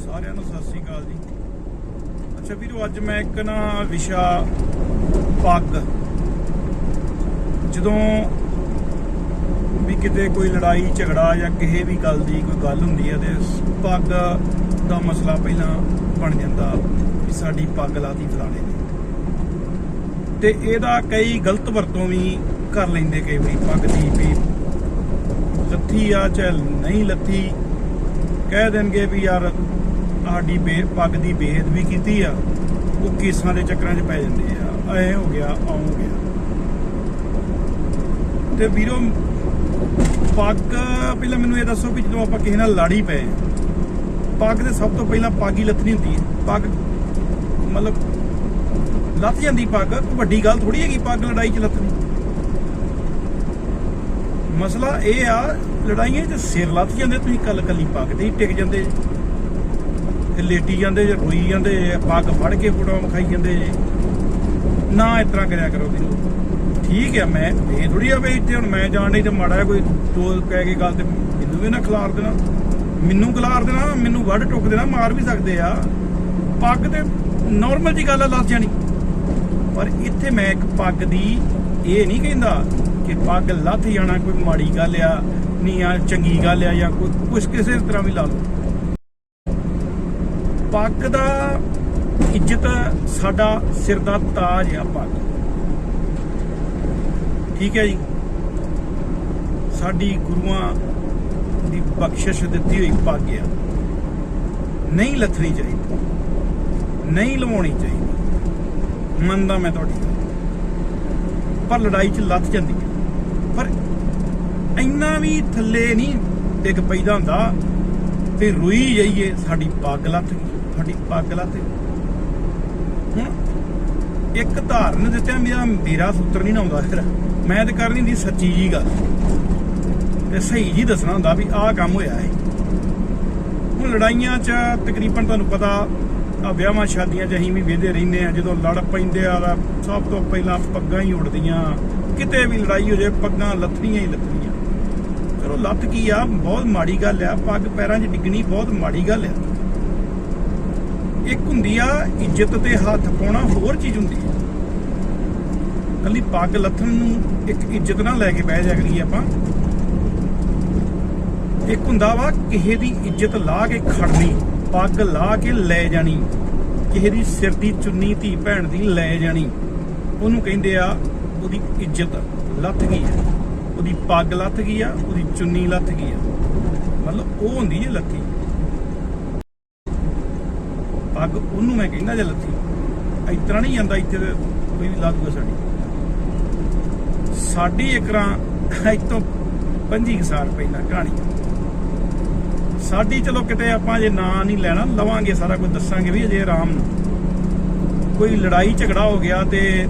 ਸਾਰਿਆਂ ਨੂੰ ਸਤਿ ਸ੍ਰੀ ਅਕਾਲ ਜੀ। ਅੱਛਾ ਵੀਰੋ, ਅੱਜ ਮੈਂ ਇੱਕ ਨਾ ਵਿਸ਼ਾ ਪੱਗ। ਜਦੋਂ ਵੀ ਕਿਤੇ ਕੋਈ ਲੜਾਈ, ਝਗੜਾ ਜਾਂ ਕਿਸੇ ਵੀ ਗੱਲ ਦੀ ਕੋਈ ਗੱਲ ਹੁੰਦੀ ਹੈ ਤੇ ਪੱਗ ਦਾ ਮਸਲਾ ਪਹਿਲਾਂ ਬਣ ਜਾਂਦਾ ਵੀ ਸਾਡੀ ਪੱਗ ਲਾਤੀ ਫਲਾਣੇ ਨੇ। ਤੇ ਇਹਦਾ ਕਈ ਗਲਤ ਵਰਤੋਂ ਵੀ ਕਰ ਲੈਂਦੇ ਕਈ ਵਾਰੀ ਪੱਗ ਦੀ ਵੀ। ਲੱਥੀ ਆ ਚਾਹੇ ਨਹੀਂ ਲੱਥੀ, ਕਹਿ ਦੇਣਗੇ ਵੀ ਯਾਰ ਸਾਡੀ ਬੇ, ਪੱਗ ਦੀ ਬੇਅਦਬੀ ਕੀਤੀ ਆ, ਉਹ ਕੇਸਾਂ ਦੇ ਚੱਕਰਾਂ 'ਚ ਪੈ ਜਾਂਦੇ ਆ। ਐ ਹੋ ਗਿਆ, ਆਉਂ ਗਿਆ। ਤੇ ਵੀਰੋ, ਪੱਗ, ਪਹਿਲਾਂ ਮੈਨੂੰ ਇਹ ਦੱਸੋ ਕਿ ਜਦੋਂ ਆਪਾਂ ਕਿਸੇ ਨਾਲ ਲੜੀ ਪਏ ਪੱਗ ਦੇ ਸਭ ਤੋਂ ਪਹਿਲਾਂ ਪੱਗ ਹੀ ਲੱਥਣੀ ਹੁੰਦੀ ਹੈ। ਪੱਗ, ਮਤਲਬ ਲੱਥ ਜਾਂਦੀ ਪੱਗ, ਵੱਡੀ ਗੱਲ ਥੋੜੀ ਹੈਗੀ ਪੱਗ ਲੜਾਈ 'ਚ ਲੱਥਣੀ। ਮਸਲਾ ਇਹ ਆ, ਲੜਾਈਆਂ 'ਚ ਸਿਰ ਲੱਥ ਜਾਂਦੇ, ਤੁਸੀਂ ਕੱਲ ਕੱਲੀ ਪੱਗ ਤੇ ਹੀ ਟਿਕ ਜਾਂਦੇ। ਤੇ ਲੇਟੀ ਜਾਂਦੇ ਜੇ ਰੋਈ ਜਾਂਦੇ ਪੱਗ ਫੜ ਕੇ ਫੋਟੋਆਂ ਵਿਖਾਈ ਜਾਂਦੇ। ਜੇ। ਨਾ ਇਸ ਤਰ੍ਹਾਂ ਕਰਿਆ ਕਰੋ ਵੀਰੋ ਠੀਕ ਹੈ ਮੈਂ ਇਹ ਥੋੜੀ ਆ ਵੀ ਇੱਥੇ ਹੁਣ ਮੈਂ ਜਾਣ ਨਹੀਂ ਤੇ ਮਾੜਾ ਕੋਈ ਦੋ ਕਹਿ ਕੇ ਗੱਲ ਤੇ ਮੈਨੂੰ ਵੀ ਨਾ ਖਿਲਾਰ ਦੇਣਾ। ਮੈਨੂੰ ਖਿਲਾਰ ਦੇਣਾ, ਮੈਨੂੰ ਵੱਢ ਟੁੱਕ ਦੇਣਾ, ਮਾਰ ਵੀ ਸਕਦੇ ਆ। ਪੱਗ ਤੇ ਨਾਰਮਲ ਜੀ ਗੱਲ ਆ ਲੱਥ ਜਾਣੀ। ਪਰ ਇੱਥੇ ਮੈਂ ਇੱਕ ਪੱਗ ਦੀ ਇਹ ਨਹੀਂ ਕਹਿੰਦਾ ਕਿ ਪੱਗ ਲੱਥ ਜਾਣਾ ਕੋਈ ਮਾੜੀ ਗੱਲ ਆ, ਨਹੀਂ ਆ ਚੰਗੀ ਗੱਲ ਆ ਜਾਂ ਕੋਈ ਕੁਛ ਕਿਸੇ ਤਰ੍ਹਾਂ ਵੀ ਲਾ ਲਓ। ਪੱਗ ਦਾ ਇੱਜ਼ਤ ਸਾਡਾ ਸਿਰ ਦਾ ਤਾਜ ਆ ਪੱਗ। ਠੀਕ ਹੈ ਜੀ? ਸਾਡੀ ਗੁਰੂਆਂ ਦੀ ਬਖਸ਼ਿਸ਼ ਦਿੱਤੀ ਹੋਈ ਪੱਗ ਆ। ਨਹੀਂ ਲੱਥਣੀ ਚਾਹੀਦੀ। ਨਹੀਂ ਲਵਾਉਣੀ ਚਾਹੀਦੀ। ਮੰਨਦਾ ਮੈਂ ਤੁਹਾਡੀ ਪਰ ਲੜਾਈ 'ਚ ਲੱਥ ਜਾਂਦੀ ਹੈ। ਪਰ ਇੰਨਾ ਵੀ ਥੱਲੇ ਨਹੀਂ ਡਿੱਗ ਪੈਦਾ ਹੁੰਦਾ ਤੇ ਰੋਈ ਜਾਈਏ, ਸਾਡੀ ਪੱਗ ਲੱਥ ਗਈ। ਸਾਡੀ ਪੱਗ ਲੱਥ ਹੁਣ ਇੱਕ ਧਾਰਨ ਦਿੱਤਿਆ ਮੇਰਾ ਮੇਰਾ ਸੂਤਰ ਨਹੀਂ ਆਉਂਦਾ ਫਿਰ। ਮੈਂ ਤੇ ਕਰਨੀ ਦੀ ਸੱਚੀ ਜੀ ਗੱਲ। ਤੇ ਸਹੀ ਜੀ ਦੱਸਣਾ ਹੁੰਦਾ ਵੀ ਆਹ ਕੰਮ ਹੋਇਆ ਹੈ ਹੁਣ ਲੜਾਈਆਂ 'ਚ ਤਕਰੀਬਨ ਤੁਹਾਨੂੰ ਪਤਾ ਆ ਵਿਆਹਾਂ ਸ਼ਾਦੀਆਂ 'ਚ ਅਸੀਂ ਵੀ ਵੇਖਦੇ ਰਹਿੰਦੇ ਆ ਜਦੋਂ ਲੜ ਪੈਂਦੇ ਆ ਤਾਂ ਸਭ ਤੋਂ ਪਹਿਲਾਂ ਪੱਗਾਂ ਹੀ ਉੜਦੀਆਂ ਕਿਤੇ ਵੀ ਲੜਾਈ ਹੋ ਜਾਏ, ਪੱਗਾਂ ਲੱਥਣੀਆਂ ਹੀ ਲੱਥਣੀਆਂ। ਚਲੋ, ਲੱਥ ਕੀ ਆ? ਬਹੁਤ ਮਾੜੀ ਗੱਲ ਆ। ਪੱਗ ਪੈਰਾਂ 'ਚ ਡਿੱਗਣੀ ਬਹੁਤ ਮਾੜੀ ਗੱਲ ਆ। ਇੱਕ ਹੁੰਦੀ ਆ ਇੱਜ਼ਤ ਤੇ ਹੱਥ ਪਾਉਣਾ, ਹੋਰ ਚੀਜ਼ ਹੁੰਦੀ ਆ। ਕੱਲੀ ਪੱਗ ਲੱਥਣ ਨੂੰ ਇੱਕ ਇੱਜ਼ਤ ਨਾਲ ਲੈ ਕੇ ਬਹਿ ਜਾ ਕਰੀਏ ਆਪਾਂ। ਇੱਕ ਹੁੰਦਾ ਵਾ ਕਿਸੇ ਦੀ ਇੱਜ਼ਤ ਲਾ ਕੇ ਖੜਨੀ, ਪੱਗ ਲਾ ਕੇ ਲੈ ਜਾਣੀ। ਕਿਸੇ ਦੀ ਸਿਰ ਦੀ ਚੁੰਨੀ, ਧੀ ਭੈਣ ਦੀ ਲੈ ਜਾਣੀ। ਉਹਨੂੰ ਕਹਿੰਦੇ ਆ, ਉਹਦੀ ਇੱਜ਼ਤ ਲੱਥ ਗਈ ਆ। ਉਹਦੀ ਪੱਗ ਲੱਥ ਗਈ ਆ, ਉਹਦੀ ਚੁੰਨੀ ਲੱਥ ਗਈ ਆ। ਮਤਲਬ ਉਹ ਹੁੰਦੀ ਹੈ ਲੱਥੀ। ਪੱਗ ਉਹਨੂੰ ਮੈਂ ਕਹਿੰਦਾ ਜੇ ਲੱਥੀ। ਇਸ ਨਹੀਂ ਜਾਂਦਾ ਇੱਥੇ ਕੋਈ ਵੀ ਲਾ ਦੂਗਾ ਸਾਡੀ। ਸਾਡੀ ਇਕਰਾਂ ਅੱਜ ਤੋਂ 25 ਸਾਲ ਪਹਿਲਾਂ ਕਹਾਣੀ। ਸਾਡੀ ਚਲੋ ਕਿਤੇ ਆਪਾਂ ਜੇ ਨਾਂ ਨਹੀਂ ਲੈਣਾ, ਲਵਾਂਗੇ, ਸਾਰਾ ਕੁਝ ਦੱਸਾਂਗੇ ਵੀ ਅਜੇ ਆਰਾਮ ਨਾਲ। ਕੋਈ ਲੜਾਈ ਝਗੜਾ ਹੋ ਗਿਆ ਤੇ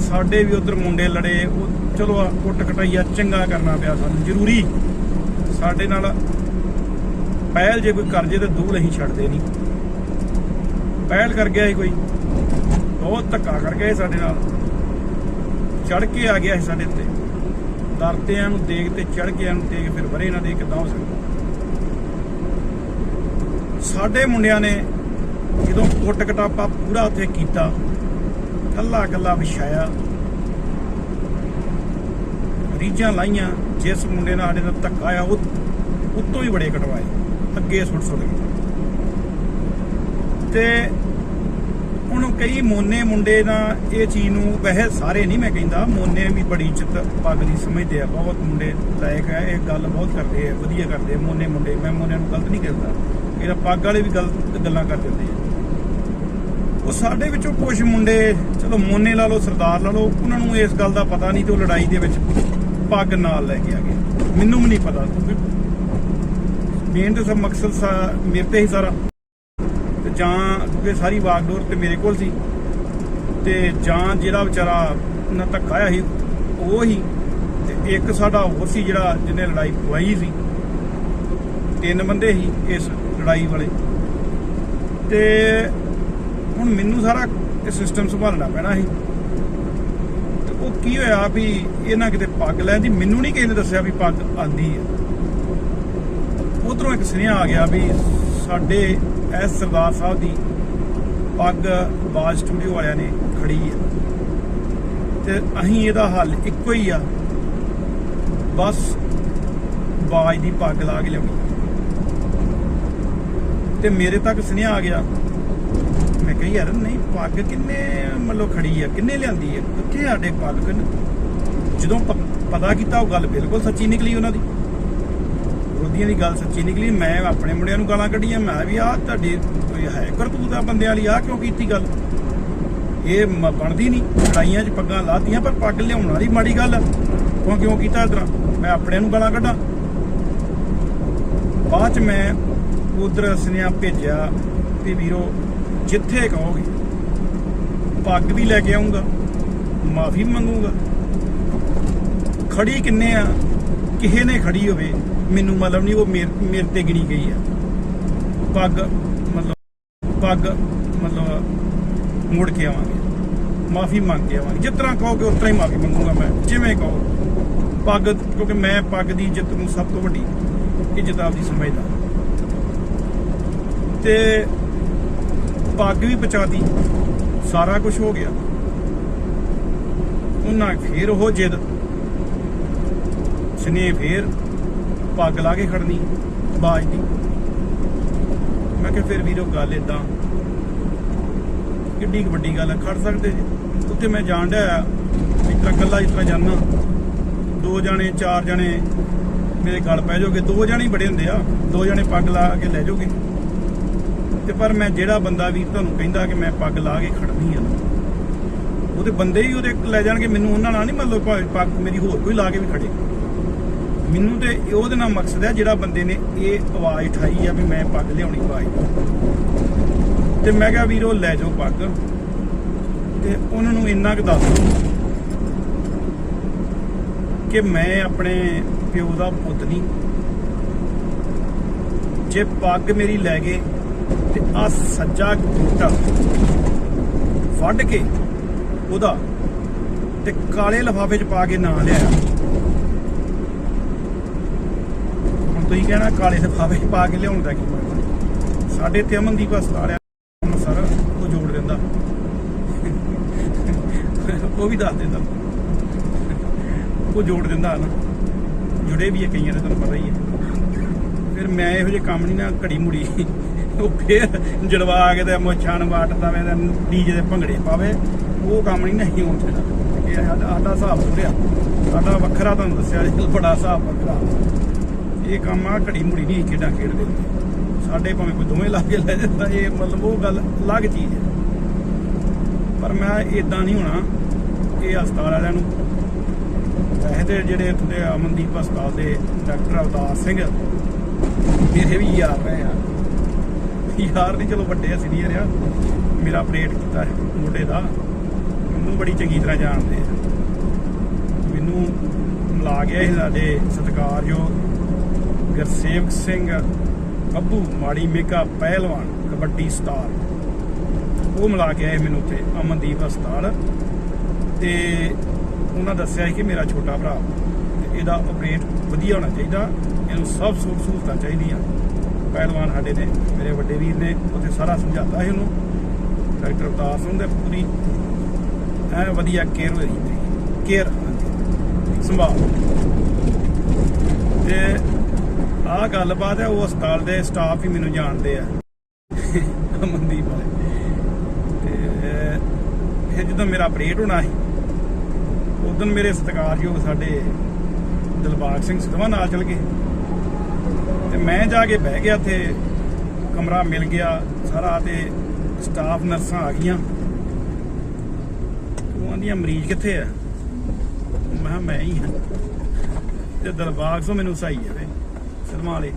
ਸਾਡੇ ਵੀ ਉਧਰ ਮੁੰਡੇ ਲੜੇ, ਉਹ ਚਲੋ ਕੁੱਟ ਕਟਾਈਆ ਚੰਗਾ ਕਰਨਾ ਪਿਆ ਸਾਨੂੰ, ਜ਼ਰੂਰੀ। ਸਾਡੇ ਨਾਲ ਪਹਿਲ ਜੇ ਕੋਈ ਕਰਜ਼ੇ ਤੇ ਦੂਲ ਅਸੀਂ ਛੱਡਦੇ ਨਹੀਂ। ਪਹਿਲ ਕਰ ਗਿਆ ਸੀ ਕੋਈ। ਬਹੁਤ ਧੱਕਾ ਕਰ ਗਿਆ ਸੀ ਸਾਡੇ ਨਾਲ। ਚੜ ਕੇ ਆ ਗਿਆ ਸੀ ਸਾਡੇ ਉੱਤੇ। ਦਰਤਿਆਂ ਨੂੰ ਦੇਖ ਤੇ ਚੜ ਗਿਆ ਨੂੰ ਦੇਖ ਫਿਰ ਵਰੇ ਨਾ ਦੇ ਕਿਦਾਂ ਹੋ ਸਕਦਾ। ਸਾਡੇ ਮੁੰਡਿਆਂ ਨੇ ਜਦੋਂ ਕੁੱਟ ਕਟਾਪਾ ਪੂਰਾ ਉੱਥੇ ਕੀਤਾ, ਕੱਲਾ ਕੱਲਾ ਵਿਛਾਇਆ। ਰੀਜਾਂ ਲਾਈਆਂ, ਜਿਸ ਮੁੰਡੇ ਨਾਲ ਸਾਡੇ ਨਾਲ ਧੱਕਾ ਆਇਆ, ਉਹ ਉੱਤੋਂ ਹੀ ਬੜੇ ਕਟਵਾਏ। ਅੱਗੇ ਸੁੱਟ ਸੁੱਟ ਗਏ ਤੇ ਹੁਣ ਕਈ ਮੋਨੇ ਮੁੰਡੇ ਨਾ ਇਹ ਚੀਜ਼ ਨੂੰ ਵੈਸੇ ਸਾਰੇ ਨਹੀਂ ਮੈਂ ਕਹਿੰਦਾ, ਮੋਨੇ ਵੀ ਬੜੀ ਇੱਜ਼ਤ ਪੱਗ ਦੀ ਸਮਝਦੇ ਆ, ਬਹੁਤ ਮੁੰਡੇ ਲਾਇਕ ਆ, ਇਹ ਗੱਲ ਬਹੁਤ ਕਰਦੇ ਆ, ਵਧੀਆ ਕਰਦੇ ਆ, ਮੋਨੇ ਮੁੰਡੇ, ਮੈਂ ਮੋਨਿਆਂ ਨੂੰ ਗਲਤ ਨਹੀਂ ਕਹਿੰਦਾ ਇਹਦਾ ਪੱਗ ਵਾਲੇ ਵੀ ਗਲਤ ਗੱਲਾਂ ਕਰ ਦਿੰਦੇ ਆ। ਉਹ ਸਾਡੇ ਵਿੱਚੋਂ ਕੁਝ ਮੁੰਡੇ, ਚਲੋ ਮੋਨੇ ਲਾ ਲਓ, ਸਰਦਾਰ ਲਾ ਲਓ, ਉਹਨਾਂ ਨੂੰ ਇਸ ਗੱਲ ਦਾ ਪਤਾ ਨਹੀਂ ਤੇ ਉਹ ਲੜਾਈ ਦੇ ਵਿੱਚ ਪੱਗ ਨਾਲ ਲੈ ਕੇ ਆ ਗਏ। ਮੈਨੂੰ ਵੀ ਨਹੀਂ ਪਤਾ ਮੇਨ ਤੇ ਸਭ ਮਕਸਦ ਮੇਰੇ ਤੇ ਹੀ ਸਾਰਾ ਜਾਂ ਕਿਉਂਕਿ ਸਾਰੀ ਵਾਗਡੋਰ ਤੇ ਮੇਰੇ ਕੋਲ ਸੀ ਤੇ ਜਾਂ ਜਿਹੜਾ ਵਿਚਾਰਾ ਨਾ ਧੱਕਾ ਆਇਆ ਸੀ, ਉਹ ਹੀ ਤੇ ਇੱਕ ਸਾਡਾ ਹੋਰ ਸੀ ਜਿਹੜਾ ਜਿਹਨੇ ਲੜਾਈ ਪਵਾਈ ਸੀ। ਤਿੰਨ ਬੰਦੇ ਸੀ ਇਸ ਲੜਾਈ ਵਾਲੇ। ਤੇ ਹੁਣ ਮੈਨੂੰ ਸਾਰਾ ਇਹ ਸਿਸਟਮ ਸੰਭਾਲਣਾ ਪੈਣਾ ਸੀ। ਤੇ ਉਹ ਕੀ ਹੋਇਆ ਵੀ ਇਹਨਾਂ ਕਿਤੇ ਪੱਗ ਲੈਂਦੀ ਮੈਨੂੰ ਨਹੀਂ ਕਿਸੇ ਨੇ ਦੱਸਿਆ ਵੀ ਪੱਗ ਆਂਦੀ ਹੈ ਉਧਰੋਂ ਇੱਕ ਸੁਨੇਹਾ ਆ ਗਿਆ ਵੀ ਸਾਡੇ ਐਸ ਸਰਦਾਰ ਸਾਹਿਬ ਦੀ ਪੱਗ ਬਾਜ ਸਟੂਡੀਓ ਵਾਲਿਆਂ ਨੇ ਖੜੀ ਆ। ਤੇ ਅਸੀਂ ਇਹਦਾ ਹੱਲ ਇੱਕੋ ਹੀ ਆ। ਬਸ ਬਾਜ ਦੀ ਪੱਗ ਲਾ ਕੇ ਲਿਆਉਣੀ। ਤੇ ਮੇਰੇ ਤੱਕ ਸੁਨੇਹਾ ਆ ਗਿਆ। ਮੈਂ ਕਿਹਾ ਯਾਰ ਨਹੀਂ, ਪੱਗ ਕਿੰਨੇ ਮਤਲਬ ਖੜੀ ਆ, ਕਿੰਨੇ ਲਿਆਂਦੀ ਆ? ਕਿੱਥੇ ਸਾਡੇ ਪੱਗ? ਕਿੰਨ ਜਦੋਂ ਪਤਾ ਕੀਤਾ ਉਹ ਗੱਲ ਬਿਲਕੁਲ ਸੱਚੀ ਨਿਕਲੀ ਉਹਨਾਂ ਦੀ। ਵਿਰੋਧੀਆਂ ਦੀ ਗੱਲ ਸੱਚੀ ਨਿਕਲੀ, ਮੈਂ ਆਪਣੇ ਮੁੰਡਿਆਂ ਨੂੰ ਗਾਲਾਂ ਕੱਢੀਆਂ, ਮੈਂ ਵੀ ਆਹ ਤੁਹਾਡੀ ਕੋਈ ਹੈ ਕਰਤੂਤ ਆ ਬੰਦਿਆਂ ਵਾਲੀ ਆ ਕਿਉਂ ਕੀਤੀ ਗੱਲ? ਇਹ ਬਣਦੀ ਨਹੀਂ, ਲੜਾਈਆਂ 'ਚ ਪੱਗਾਂ ਲਾਤੀਆਂ, ਪਰ ਪੱਗ ਲਿਆਉਣ ਵਾਲੀ ਮਾੜੀ ਗੱਲ ਆ। ਕਿਉਂ ਕਿਉਂ ਕੀਤਾ ਇਸ ਮੈਂ ਆਪਣੇ ਨੂੰ ਗਾਲਾਂ ਕੱਢਾਂ। ਬਾਅਦ 'ਚ ਮੈਂ ਉਧਰ ਸੁਨੇਹਾ ਭੇਜਿਆ ਵੀ ਵੀਰੋ, ਜਿੱਥੇ ਕਹੋਗੇ, ਪੱਗ ਵੀ ਲੈ ਕੇ ਆਉਂਗਾ ਮਾਫੀ ਮੰਗੂਗਾ। ਖੜੀ ਕਿੰਨੇ ਆ? ਕਿਸੇ ਨੇ ਖੜੀ ਹੋਵੇ। ਮੈਨੂੰ ਮਤਲਬ ਨਹੀਂ, ਉਹ ਮੇਰੇ ਮੇਰੇ ਤੇ ਗਿਣੀ ਗਈ ਆ। ਪੱਗ, ਮਤਲਬ ਪੱਗ, ਮਤਲਬ, ਮੁੜ ਕੇ ਆਵਾਂਗੇ। ਮਾਫੀ ਮੰਗ ਕੇ ਆਵਾਂਗੇ। ਜਿਸ ਤਰ੍ਹਾਂ ਕਹੋਗੇ, ਉਸ ਤਰ੍ਹਾਂ ਹੀ ਮਾਫੀ ਮੰਗੂਗਾ ਮੈਂ। ਜਿਵੇਂ ਕਹੋ। ਪੱਗ, ਕਿਉਂਕਿ ਮੈਂ ਪੱਗ ਦੀ ਇੱਜ਼ਤ ਨੂੰ ਸਭ ਤੋਂ ਵੱਡੀ ਇੱਜ਼ਤ ਆਪਦੀ ਸਮਝਦਾ। ਤੇ ਪੱਗ ਵੀ ਬਚਾਤੀ ਸਾਰਾ ਕੁਝ ਹੋ ਗਿਆ। ਉਹਨਾਂ ਫੇਰ ਉਹ ਜਿੱਦ ਸਨੇ ਫੇਰ ਪੱਗ ਲਾ ਕੇ ਖੜਨੀ, ਬਾਜ ਦੀ। ਮੈਂ ਕਿਹਾ, ਫਿਰ ਵੀਰੋ, ਗੱਲ ਇਦਾਂ ਕਿੱਡੀ ਵੱਡੀ ਗੱਲ ਹੈ ਖੜ ਸਕਦੇ ਜੀ? ਉੱਥੇ ਮੈਂ ਜਾਣ ਡਿਆ ਇਸ ਤਰ੍ਹਾਂ ਇਕੱਲਾ ਇਸ ਤਰ੍ਹਾਂ ਜਾਣਾ ਦੋ ਜਾਣੇ, ਚਾਰ ਜਾਣੇ, ਮੇਰੇ ਗਲ ਪੈ ਜਾਓਗੇ। ਦੋ ਜਾਣੇ ਹੀ ਬੜੇ ਹੁੰਦੇ ਆ। ਦੋ ਜਾਣੇ ਪੱਗ ਲਾ ਕੇ ਲੈ ਜਾਓਗੇ। ਤੇ ਪਰ ਮੈਂ ਜਿਹੜਾ ਬੰਦਾ ਵੀ ਤੁਹਾਨੂੰ ਕਹਿੰਦਾ ਕਿ ਮੈਂ ਪੱਗ ਲਾ ਕੇ ਖੜਨੀ ਆ, ਉਹਦੇ ਬੰਦੇ ਹੀ ਉਹਦੇ ਲੈ ਜਾਣਗੇ। ਮੈਨੂੰ ਉਹਨਾਂ ਨਾਲ ਨਹੀਂ ਮਤਲਬ ਪੱਗ ਮੇਰੀ ਹੋਰ ਕੋਈ ਲਾ ਕੇ ਵੀ ਖੜੇ। ਮੈਨੂੰ ਤੇ ਉਹਦੇ ਨਾਲ ਮਕਸਦ ਹੈ ਜਿਹੜਾ ਬੰਦੇ ਨੇ ਇਹ ਆਵਾਜ਼ ਉਠਾਈ ਆ ਵੀ ਮੈਂ ਪੱਗ ਲਿਆਉਣੀ ਆਵਾਜ਼ ਤੇ ਮੈਂ ਕਿਹਾ ਵੀਰੋ, ਲੈ ਜਾਓ ਪੱਗ। ਤੇ ਉਹਨਾਂ ਨੂੰ ਇੰਨਾ ਕੁ ਦੱਸ ਦਿਓ ਕਿ ਮੈਂ ਆਪਣੇ ਪਿਓ ਦਾ ਪੁੱਤ ਨਹੀਂ। ਜੇ ਪੱਗ ਮੇਰੀ ਲੈ ਗਏ ਤੇ ਆ ਸੱਜਾ ਗੋਟਾ ਵੱਢ ਕੇ ਉਹਦਾ ਤੇ ਕਾਲੇ ਲਫਾਫੇ 'ਚ ਪਾ ਕੇ ਨਾਂ ਲਿਆਇਆ ਹੁਣ ਤੁਸੀਂ ਕਹਿਣਾ ਕਾਲੇ ਲਫਾਫੇ ਪਾ ਕੇ ਲਿਆਉਣ ਦਾ ਕੀ ਮਤਲਬ? ਸਾਡੇ ਤੇ ਅਮਨਦੀਪ ਹਸਪਤਾਲ ਆ ਸਰ ਉਹ ਜੋੜ ਦਿੰਦਾ। ਉਹ ਵੀ ਦੱਸ ਦਿੰਦਾ। ਉਹ ਜੋੜ ਦਿੰਦਾ ਨਾ। ਜੁੜੇ ਵੀ ਹੈ ਕਈਆਂ ਦੇ, ਤੁਹਾਨੂੰ ਪਤਾ ਹੀ ਹੈ ਫਿਰ ਮੈਂ ਇਹੋ ਜਿਹੇ ਕੰਮ ਨਹੀਂ ਨਾ ਘੜੀ ਮੁੜੀ। ਉਹ ਫੇਰ ਜੜਵਾ ਕੇ ਤੇ ਮੁੱਛਾਂ ਨੂੰ ਵਾਟਦਾ ਵੇ ਡੀਜੇ ਦੇ ਭੰਗੜੇ ਪਾਵੇ। ਉਹ ਕੰਮ ਨਹੀਂ ਨਹੀਂ ਹੋਣ ਦੇਣਾ। ਇਹ ਸਾਡਾ ਸਾਡਾ ਹਿਸਾਬ ਪੂਰਿਆ ਸਾਡਾ ਵੱਖਰਾ ਤੁਹਾਨੂੰ ਦੱਸਿਆ ਜੀ ਬੜਾ ਹਿਸਾਬ ਵੱਖਰਾ। ਇਹ ਕੰਮ ਆ ਘੜੀ ਮੁੜੀ ਨਹੀਂ ਖੇਡਾਂ ਖੇਡਦੇ। ਸਾਡੇ ਭਾਵੇਂ ਕੋਈ ਦੋਵੇਂ ਲਾ ਕੇ ਲੈ ਜਾਂਦਾ ਇਹ ਮਤਲਬ ਉਹ ਗੱਲ ਅਲੱਗ ਚੀਜ਼ ਹੈ। ਪਰ ਮੈਂ ਇਦਾਂ ਨਹੀਂ ਹੋਣਾ ਇਹ ਹਸਪਤਾਲ ਵਾਲਿਆਂ ਨੂੰ। ਵੈਸੇ ਤੇ ਜਿਹੜੇ ਇੱਥੋਂ ਦੇ ਅਮਨਦੀਪ ਹਸਪਤਾਲ ਦੇ ਡਾਕਟਰ ਅਵਤਾਰ ਸਿੰਘ, ਮੇਰੇ ਵੀ ਯਾਰ ਰਹੇ ਆ। ਯਾਰ ਨਹੀਂ, ਚਲੋ ਵੱਡੇ ਆ ਸੀਨੀਅਰ ਆ। ਮੇਰਾ ਆਪਰੇਟ ਕੀਤਾ ਹੈ ਮੁੰਡੇ ਦਾ। ਮੈਨੂੰ ਬੜੀ ਚੰਗੀ ਤਰ੍ਹਾਂ ਜਾਣਦੇ ਆ। ਮੈਨੂੰ ਮਿਲਾ ਗਿਆ ਇਹ ਸਾਡੇ ਸਤਿਕਾਰਯੋਗ ਗੁਰਸੇਵਕ ਸਿੰਘ ਬੱਬੂ, ਮਾੜੀ ਮੇਕਾ ਪਹਿਲਵਾਨ, ਕਬੱਡੀ ਸਟਾਰ। ਉਹ ਮਿਲਾ ਕੇ ਆਏ ਮੈਨੂੰ ਉੱਥੇ, ਅਮਨਦੀਪ ਹਸਪਤਾਲ। ਤੇ ਉਹਨਾਂ ਦੱਸਿਆ ਸੀ ਕਿ ਮੇਰਾ ਛੋਟਾ ਭਰਾ, ਤੇ ਇਹਦਾ ਆਪਰੇਟ ਵਧੀਆ ਹੋਣਾ ਚਾਹੀਦਾ, ਇਹਨੂੰ ਸਭ ਸੁੱਖ ਸਹੂਲਤਾਂ ਚਾਹੀਦੀਆਂ। ਪਹਿਲਵਾਨ ਸਾਡੇ ਨੇ, ਮੇਰੇ ਵੱਡੇ ਵੀਰ ਨੇ, ਉੱਥੇ ਸਾਰਾ ਸਮਝਾਤਾ ਸੀ ਉਹਨੂੰ। ਡਾਕਟਰ ਅਵਤਾਰ ਸਿੰਘ ਦੇ ਪੂਰੀ ਐ ਵਧੀਆ ਕੇਅਰ ਹੋਈ। ਕੇਅਰ ਸੰਭਾਲ। ਤੇ ਆਹ ਗੱਲਬਾਤ ਹੈ, ਉਹ ਹਸਪਤਾਲ ਦੇ ਸਟਾਫ ਹੀ ਮੈਨੂੰ ਜਾਣਦੇ ਆ। ਅਮਨਦੀਪ ਵਾਲੇ। ਤੇ ਫਿਰ ਜਦੋਂ ਮੇਰਾ ਆਪਰੇਟ ਹੋਣਾ ਸੀ, ਉਦੋਂ ਮੇਰੇ ਸਤਿਕਾਰਯੋਗ ਸਾਡੇ ਦਿਲਬਾਗ ਸਿੰਘ ਸਿੱਧਵਾ ਨਾਲ ਚਲ ਗਏ। ਤੇ ਮੈਂ ਜਾ ਕੇ ਬਹਿ ਗਿਆ ਤੇ ਕਮਰਾ ਮਿਲ ਗਿਆ ਸਾਰਾ ਤੇ ਸਟਾਫ ਨਰਸਾਂ ਆ ਗਈਆਂ। ਉਹ ਆਂਦੀਆਂ ਮਰੀਜ਼ ਕਿੱਥੇ ਆ? ਮੈਂ ਕਿਹਾ, ਮੈਂ ਹੀ ਹਾਂ ਤੇ ਦਿਲਬਾਗ ਸੋ ਮੈਨੂੰ ਸਹੀ ਜਾਵੇ। ਸਿਲਮਾ ਵਾਲੇ।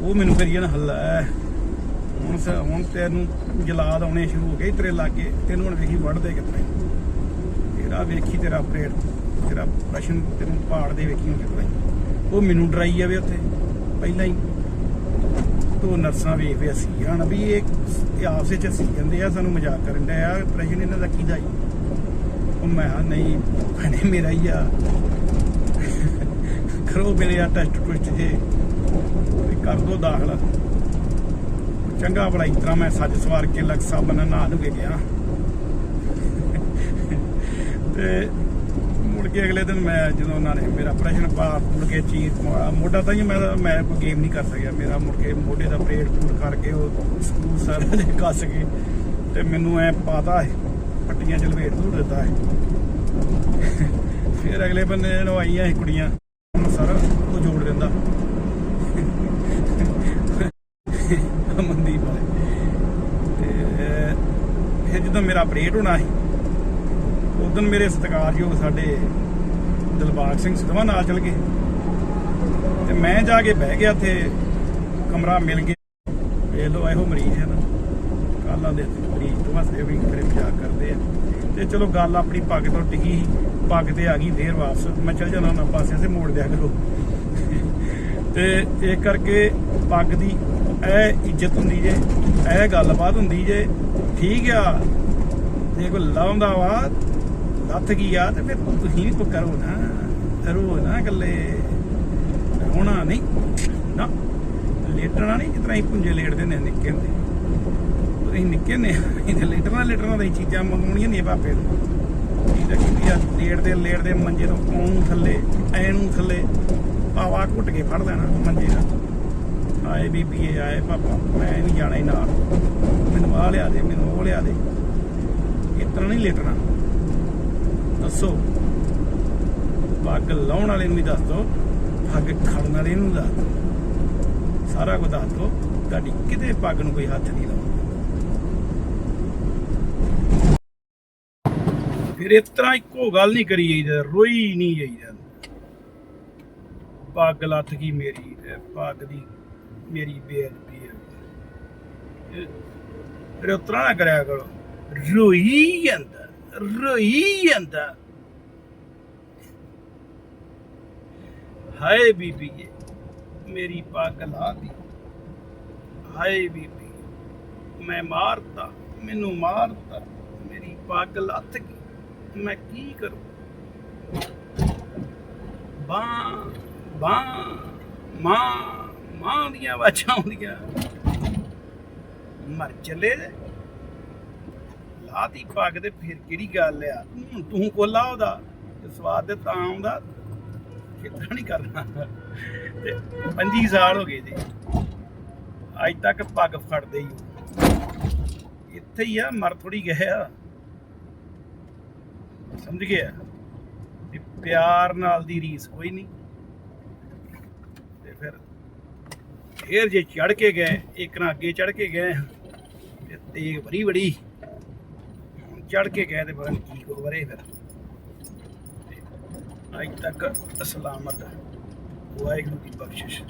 ਉਹ ਮੈਨੂੰ ਕਰੀ ਜਾਣ ਹੱਲਾ ਹੁਣ ਸ- ਹੁਣ ਤੈਨੂੰ ਜਲਾਦ ਆਉਣੇ ਸ਼ੁਰੂ ਹੋ ਗਏ ਤੇਰੇ ਲਾਗੇ। ਤੈਨੂੰ ਹੁਣ ਵੇਖੀ ਵੜਦੇ ਕਿਤਨੇ ਤੇਰਾ ਵੇਖੀ ਤੇਰਾ ਆਪਰੇਟ ਤੇਰਾ ਪ੍ਰਸ਼ਨ ਤੈਨੂੰ ਪਾੜ ਦੇ ਵੇਖੀ ਹੁਣ ਕਿਤਨੇ ਉਹ ਮੈਨੂੰ ਡਰਾਈ ਜਾਵੇ ਉੱਥੇ। ਪਹਿਲਾਂ ਹੀ ਤੋ ਨਰਸਾਂ ਵੇਖਦੇ ਅਸੀਂ ਜਾਣ ਵੀ ਇਹ ਇਹ ਆਪਸ ਵਿੱਚ ਅਸੀਂ ਜਾਂਦੇ ਆ, ਸਾਨੂੰ ਮਜ਼ਾਕ ਕਰਨ ਡਿਆ ਆ। ਪ੍ਰਸ਼ਨ ਇਹਨਾਂ ਦਾ ਕਿਹਦਾ ਹੀ ਉਹ ਮੈਂ ਹਾਂ ਨਹੀਂ, ਭੈਣੇ, ਮੇਰਾ ਹੀ ਆ। ਕਰੋ ਮੇਰੇ ਆ ਟੈਸਟ ਟੁਸਟ ਜੇ, ਵੀ ਕਰ ਦੋ ਦਾਖਲਾ। ਚੰਗਾ ਬੜਾ ਇਸ ਤਰ੍ਹਾਂ ਮੈਂ ਸੱਜ ਸਵਾਰ ਕੇ ਲਗ ਸਾਬਨ ਨਹਾ ਨੂੰ ਗਿਆ। ਤੇ ਮੁੜ ਕੇ ਅਗਲੇ ਦਿਨ ਮੈਂ ਜਦੋਂ ਉਹਨਾਂ ਨੇ ਮੇਰਾ ਪ੍ਰੈਸ਼ਰ ਪਾ, ਮੁੜ ਕੇ ਚੀਰ ਮੋਢਾ ਤਾਂ ਹੀ ਮੈਂ ਮੈਂ ਕੋਈ ਗੇਮ ਨਹੀਂ ਕਰ ਸਕਿਆ। ਮੇਰਾ ਮੁੜ ਕੇ ਮੋਢੇ ਦਾ ਪਰੇਡ ਪੂਡ ਕਰਕੇ ਉਹ ਸਕੂਲ ਸਰ ਦੇ ਕੱਸ ਕੇ ਤੇ ਮੈਨੂੰ ਐ ਪਾਤਾ ਹੈ, ਪੱਟੀਆਂ ਚ ਲਵੇਟ ਦੂ ਦਿੱਤਾ ਹੈ। ਫਿਰ ਅਗਲੇ ਬੰਦੇ ਨੂੰ ਆਈਆਂ ਸੀ ਕੁੜੀਆਂ। ਸਰ ਉਹ ਜੋੜ ਦਿੰਦਾ ਮਨਦੀਪ ਵਾਲੇ। ਤੇ, ਫਿਰ ਜਦੋਂ ਮੇਰਾ ਆਪਰੇਟ ਹੋਣਾ ਸੀ ਉਦੋਂ ਮੇਰੇ ਸਤਿਕਾਰਯੋਗ ਸਾਡੇ ਦਿਲਬਾਗ ਸਿੰਘ ਸਿੱਧਵਾਂ ਨਾਲ ਚਲ ਗਏ। ਤੇ ਮੈਂ ਜਾ ਕੇ ਬਹਿ ਗਿਆ ਤੇ ਕਮਰਾ ਮਿਲ ਗਿਆ। ਵੇਖ ਲੋ ਇਹੋ ਮਰੀਜ਼ ਹੈ ਨਾ। ਕਾਲਾਂ ਦੇ ਮਰੀਜ਼ ਤੋਂ ਹੱਸਦੇ ਵੀ ਕਰੇ ਮਜ਼ਾਕ ਕਰਦੇ ਆ। ਤੇ ਚਲੋ ਗੱਲ ਆਪਣੀ ਪੱਗ ਤੋਂ ਟਿਕੀ ਪੱਗ ਤੇ ਆ ਗਈ ਫੇਰ ਵਾਪਸ। ਮੈਂ ਚਲ ਜਾਣਾ ਨਾ ਪਾਸੇ ਸੇ ਮੋੜ ਦਿਆ ਕਰੋ। ਤੇ ਇਹ ਕਰਕੇ ਪੱਗ ਦੀ ਇਹ ਇੱਜ਼ਤ ਹੁੰਦੀ ਜੇ, ਇਹ ਗੱਲਬਾਤ ਹੁੰਦੀ ਜੇ, ਠੀਕ ਆ। ਜੇ ਕੋਈ ਲਾਉਂਦਾ ਵਾ, ਲੱਥ ਗਈ ਆ, ਤੇ ਫਿਰ ਤੁਸੀਂ ਵੀ ਕਰੋ ਨਾ, ਰੋ ਨਾ ਇਕੱਲੇ। ਰੋਣਾ ਨਹੀਂ, ਨਾ। ਲੇਟਣਾ ਨਹੀਂ ਜਿਤਨਾ ਹੀ ਪੁੰਜੇ ਲੇਟਦੇ ਨੇ ਨਿੱਕੇ ਹੁੰਦੇ। ਤੁਸੀਂ ਨਿੱਕੇ ਨੇ, ਇਹਦੇ ਲੇਟਣਾ ਲੇਟਣਾ ਦੀ ਚੀਜ਼ਾਂ ਮੰਗਣੀਆਂ ਨਹੀਂ ਪਾਪੇ ਨੂੰ। ਠੀਕ ਹੈ ਕੀ ਆ ਲੇਟਦੇ ਲੇਟਦੇ ਮੰਜੇ ਤੋਂ ਪੌਂ ਥੱਲੇ ਐ ਨੂੰ ਥੱਲੇ। ਆਵਾ ਘੁੱਟ ਕੇ ਫੜ ਲੈਣਾ ਮੰਜੇ ਦਾ। ਆਏ ਬੀਬੀਏ ਆਏ ਪਾਪਾ, ਮੈਂ ਨਹੀਂ ਜਾਣਾ ਹੀ ਨਾਲ। ਮੈਨੂੰ ਆ ਲਿਆ ਦੇ, ਮੈਨੂੰ ਉਹ ਲਿਆ ਦੇ। ਇਤਨਾ ਨਹੀਂ ਲੇਟਣਾ। ਦੱਸੋ, ਪੱਗ ਲਾਉਣ ਵਾਲੇ ਨੂੰ ਵੀ ਦੱਸ ਦੋ, ਪੱਗ ਖੜਨ ਵਾਲੇ ਨੂੰ ਦੱਸ ਦਿਓ ਸਾਰਾ ਕੁਝ ਦੱਸ ਦੋ, ਤੁਹਾਡੀ ਕਿਤੇ ਪੱਗ ਨੂੰ ਕੋਈ ਹੱਥ ਨਹੀਂ ਲਾਉਂਦਾ। ਫਿਰ ਇਸ ਤਰ੍ਹਾਂ ਇੱਕੋ ਗੱਲ ਨਹੀਂ ਕਰੀ ਜਾਈਦਾ ਰੋਈ ਨਹੀਂ ਜਾਈਦਾ ਪੱਗ ਲੱਥ ਗਈ ਮੇਰੀ, ਤੇ ਪੱਗ ਦੀ ਮੇਰੀ ਬੇਇੱਜ਼ਤੀ ਹੈ। ਫਿਰ ਉਸ ਤਰ੍ਹਾਂ ਨਾ ਕਰਿਆ ਕਰੋ। ਰੋਈ ਜਾਂਦਾ ਰੋਈ ਜਾਂਦਾ। ਹਾਏ ਬੀਬੀ ਮੇਰੀ ਪੱਗ ਲਾ ਦੀ ਹਾਏ ਬੀਬੀ ਮੈਂ ਮਾਰਤਾ, ਮੈਨੂੰ ਮਾਰਤਾ, ਮੇਰੀ ਪੱਗ ਲੱਥ ਗਈ। ਮੈਂ ਕੀ ਕਰੂੰ? ਬਾਂ ਬਾਂ ਮਾਂ ਮਾਂ ਦੀਆਂ ਆਵਾਜ਼ਾਂ ਆਉਂਦੀਆਂ। ਮਰ ਚੱਲੇ। ਜੇ। ਲਾਤੀ ਪੱਗ ਤੇ ਫਿਰ ਕਿਹੜੀ ਗੱਲ ਆ? ਹੁਣ ਤੂੰ ਕੋਲਾ ਉਹਦਾ ਤੇ ਸਵਾਦ ਤੇ ਤਾਂ ਆਉਂਦਾ। ਕਿੱਦਾਂ ਨਹੀਂ ਕਰਨਾ। ਤੇ 25 ਸਾਲ ਹੋ ਗਏ ਜੀ। ਅੱਜ ਤੱਕ ਪੱਗ ਫੜਦੇ ਹੀ ਇੱਥੇ ਹੀ ਆ, ਮਰ ਥੋੜੀ ਗਏ ਆ ਸਮਝ ਗਿਆ ਤੇ ਪਿਆਰ ਨਾਲ ਦੀ ਰੀਸ ਕੋਈ ਨਹੀਂ। ਤੇ ਫਿਰ ਫੇਰ ਜੇ ਚੜ ਕੇ ਗਏ, ਇੱਕ ਨਾ ਅੱਗੇ ਚੜ ਕੇ ਗਏ, ਤੇ ਤੇਗ ਬੜੀ ਬੜੀ ਚੜ ਕੇ ਗਏ ਤੇ ਪਤਾ ਨੀ ਕੀ ਕੋ ਵਰੇ ਫਿਰ। ਅੱਜ ਤੱਕ ਸਲਾਮਤ ਵਾਹਿਗੁਰੂ ਦੀ ਬਖਸ਼ਿਸ਼।